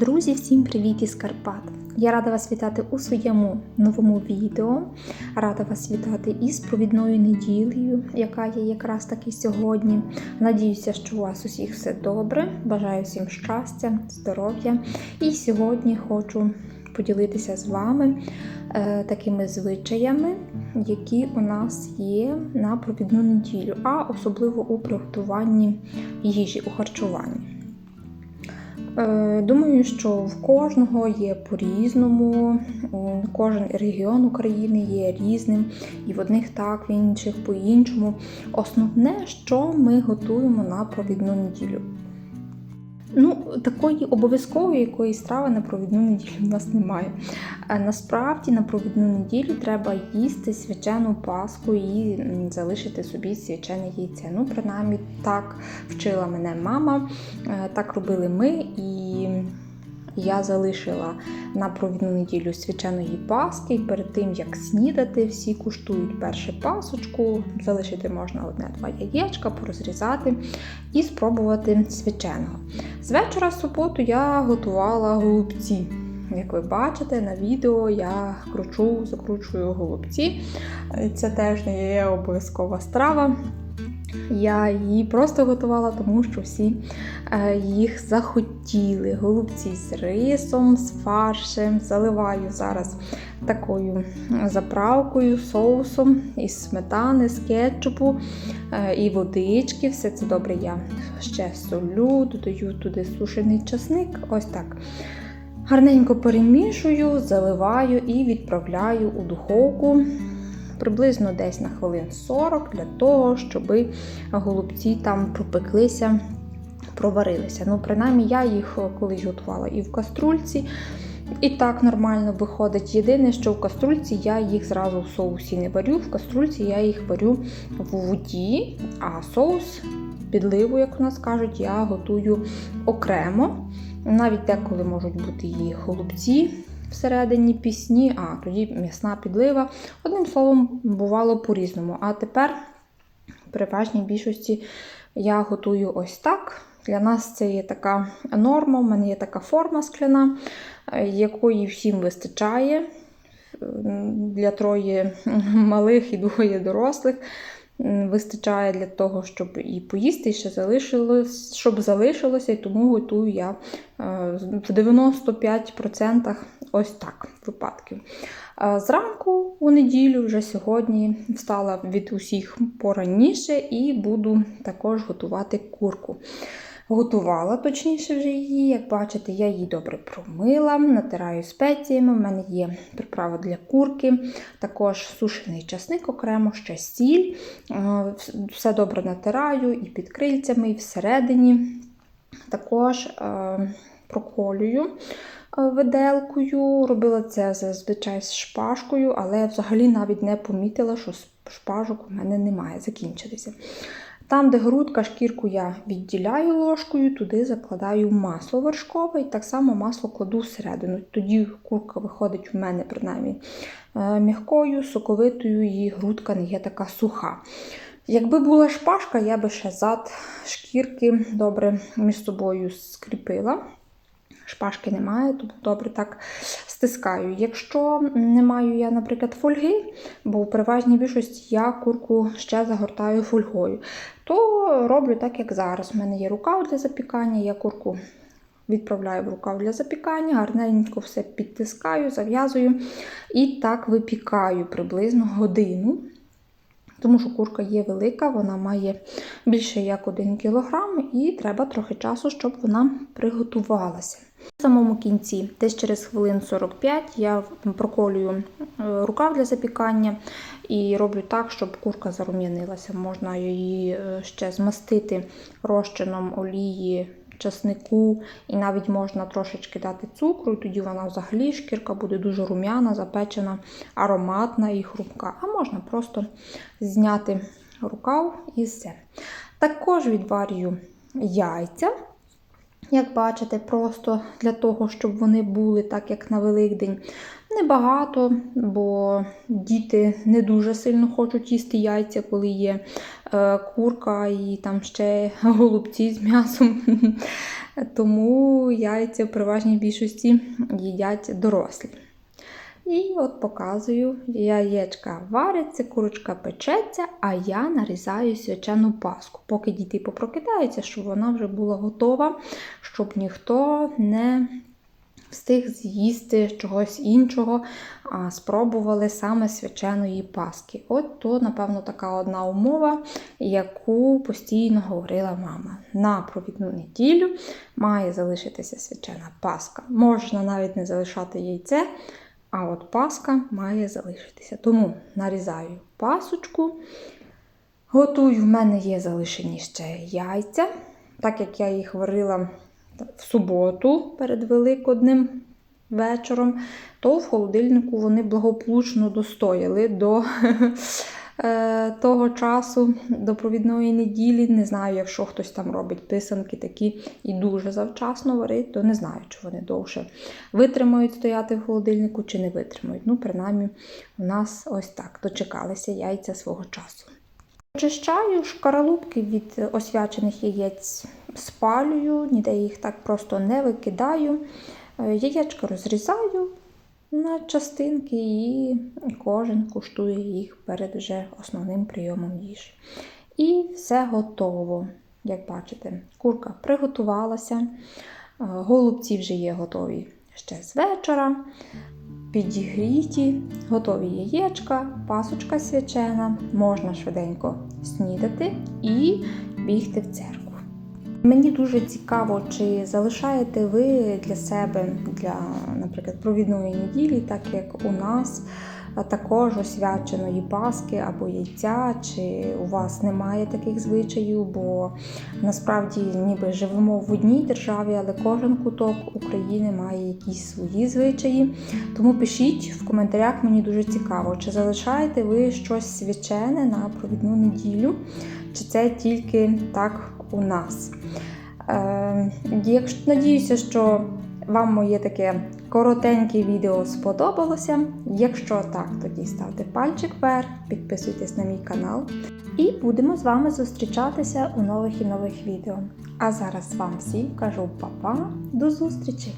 Друзі, всім привіт із Карпат! Я рада вас вітати у своєму новому відео. Рада вас вітати із провідною неділею, яка є якраз таки сьогодні. Надіюся, що у вас усіх все добре. Бажаю всім щастя, здоров'я. І сьогодні хочу поділитися з вами е, такими звичаями, які у нас є на провідну неділю, а особливо у приготуванні їжі у харчуванні. Е, Думаю, що в кожного є по-різному, кожен регіон України є різним, і в одних так, в інших по-іншому. Основне, що ми готуємо на провідну неділю. Ну, такої обов'язкової якоїсь страви на провідну неділю в нас немає. Насправді на провідну неділю треба їсти свячену паску і залишити собі свячене яйце. Ну, принаймні, так вчила мене мама, е, так робили ми, і я залишила на провідну неділю свяченої паски, і перед тим як снідати, всі куштують перше пасочку, залишити можна одне-два яєчка, порозрізати і спробувати свяченого. З вечора в суботу я готувала голубці. Як ви бачите на відео, я кручу, закручую голубці. Це теж не є обов'язкова страва. Я її просто готувала, тому що всі е, їх захотіли. Голубці з рисом, з фаршем. Заливаю зараз такою заправкою, соусом із сметани, з кетчупу е, і водички. Все це добре я ще солю, додаю туди сушений часник. Ось так. Гарненько перемішую, заливаю і відправляю у духовку приблизно десь на хвилин 40 для того, щоб голубці там пропеклися, проварилися. Ну, принаймні, я їх колись готувала і в каструльці. І так нормально виходить. Єдине, що в каструльці я їх зразу в соусі не варю. В каструльці я їх варю в воді, а соус, підливу, як у нас кажуть, я готую окремо. Навіть деколи можуть бути і голубці всередині пісні, а тоді м'ясна підлива. Одним словом, бувало по-різному. А тепер, в переважній більшості, я готую ось так. Для нас це є така норма, у мене є така форма скляна, якої всім вистачає для троє малих і двоє дорослих. Вистачає для того, щоб і поїсти, і ще залишилось, щоб залишилося, і тому готую я в 95% ось так випадків. Зранку у неділю, вже сьогодні, встала від усіх пораніше і буду також готувати курку. Готувала, точніше вже її, як бачите, я її добре промила, натираю спеціями. У мене є приправа для курки, також сушений часник окремо, ще сіль. Все добре натираю і під крильцями, і всередині. Також е, проколюю виделкою. Робила це зазвичай з шпажкою, але взагалі навіть не помітила, що шпажок у мене немає, закінчилися. Там, де грудка, шкірку я відділяю ложкою, туди закладаю масло вершкове і так само масло кладу всередину. Тоді курка виходить у мене, принаймні, м'якою, соковитою, і грудка не є така суха. Якби була шпажка, я би ще зад шкірки добре між собою скріпила. Шпажки немає, тому добре так стискаю. Якщо не маю я, наприклад, фольги, бо в переважній більшості я курку ще загортаю фольгою, то роблю так, як зараз. У мене є рукав для запікання, я курку відправляю в рукав для запікання, гарненько все підтискаю, зав'язую і так випікаю приблизно годину. Тому що курка є велика, вона має більше як 1 кг, і треба трохи часу, щоб вона приготувалася. В самому кінці, десь через хвилин 45, я проколюю рукав для запікання і роблю так, щоб курка зарум'янилася. Можна її ще змастити розчином олії. Часнику, і навіть можна трошечки дати цукру, і тоді вона взагалі шкірка буде дуже рум'яна, запечена, ароматна і хрупка. А можна просто зняти рукав і все. Також відварюю яйця. Як бачите, просто для того, щоб вони були так, як на Великдень. Небагато, бо діти не дуже сильно хочуть їсти яйця, коли є е, курка і там ще голубці з м'ясом. Тому яйця в переважній більшості їдять дорослі. І от показую, яєчка варяться, курочка печеться, а я нарізаю свячену паску. Поки діти попрокидаються, щоб вона вже була готова, щоб ніхто не встиг з'їсти чогось іншого, а спробували саме свяченої паски. От то, напевно, така одна умова, яку постійно говорила мама. На провідну неділю має залишитися свячена паска. Можна навіть не залишати яйце. А от паска має залишитися. Тому нарізаю пасочку. Готую, в мене є залишені ще яйця. Так як я їх варила в суботу перед Великодним вечором, то в холодильнику вони благополучно достояли до того часу, до провідної неділі. Не знаю, якщо хтось там робить писанки такі і дуже завчасно варить, то не знаю, чи вони довше витримають стояти в холодильнику, чи не витримають. Ну, принаймні, у нас ось так дочекалися яйця свого часу. Очищаю шкаралупки від освячених яєць, спалюю, ніде їх так просто не викидаю. Е, Яєчка розрізаю на частинки і кожен куштує їх перед вже основним прийомом їжі. І все готово. Як бачите, курка приготувалася, е, голубці вже є готові ще з вечора. Підігріті, готові яєчка, пасочка свячена, можна швиденько снідати і бігти в церкву. Мені дуже цікаво, чи залишаєте ви для себе, для, наприклад, провідної неділі, так як у нас також освяченої паски або яйця, чи у вас немає таких звичаїв, бо насправді ніби живемо в одній державі, але кожен куток України має якісь свої звичаї. Тому пишіть в коментарях, мені дуже цікаво, чи залишаєте ви щось свячене на провідну неділю, чи це тільки так у нас. Е, надіюся, що вам моє таке коротеньке відео сподобалося. Якщо так, тоді ставте пальчик вверх, підписуйтесь на мій канал. І будемо з вами зустрічатися у нових і нових відео. А зараз вам всім кажу па-па, до зустрічі!